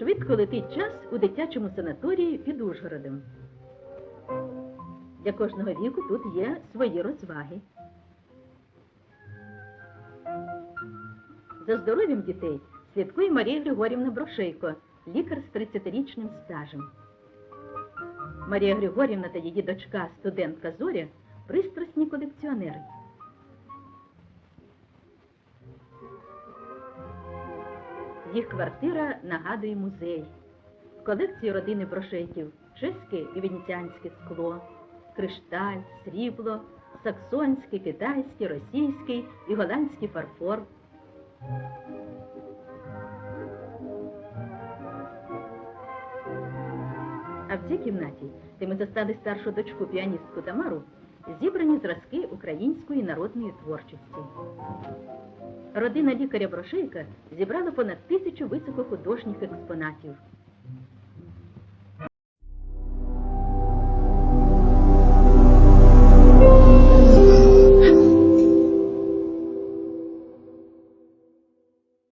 Швидко летить час у дитячому санаторії під Ужгородом. Для кожного віку тут є свої розваги. За здоров'ям дітей слідкує Марія Григорівна Брошейко, лікар з 30-річним стажем. Марія Григорівна та її дочка, студентка Зоря, пристрасні колекціонери. Їх квартира нагадує музей. В колекції родини Брошейків чеське і венеціанське скло, кришталь, срібло, саксонський, китайський, російський і голландський фарфор. А в цій кімнаті, де ми застали старшу дочку піаністку Тамару, зібрані зразки української народної творчості. Родина лікаря Брошейка зібрала понад тисячу високохудожніх експонатів.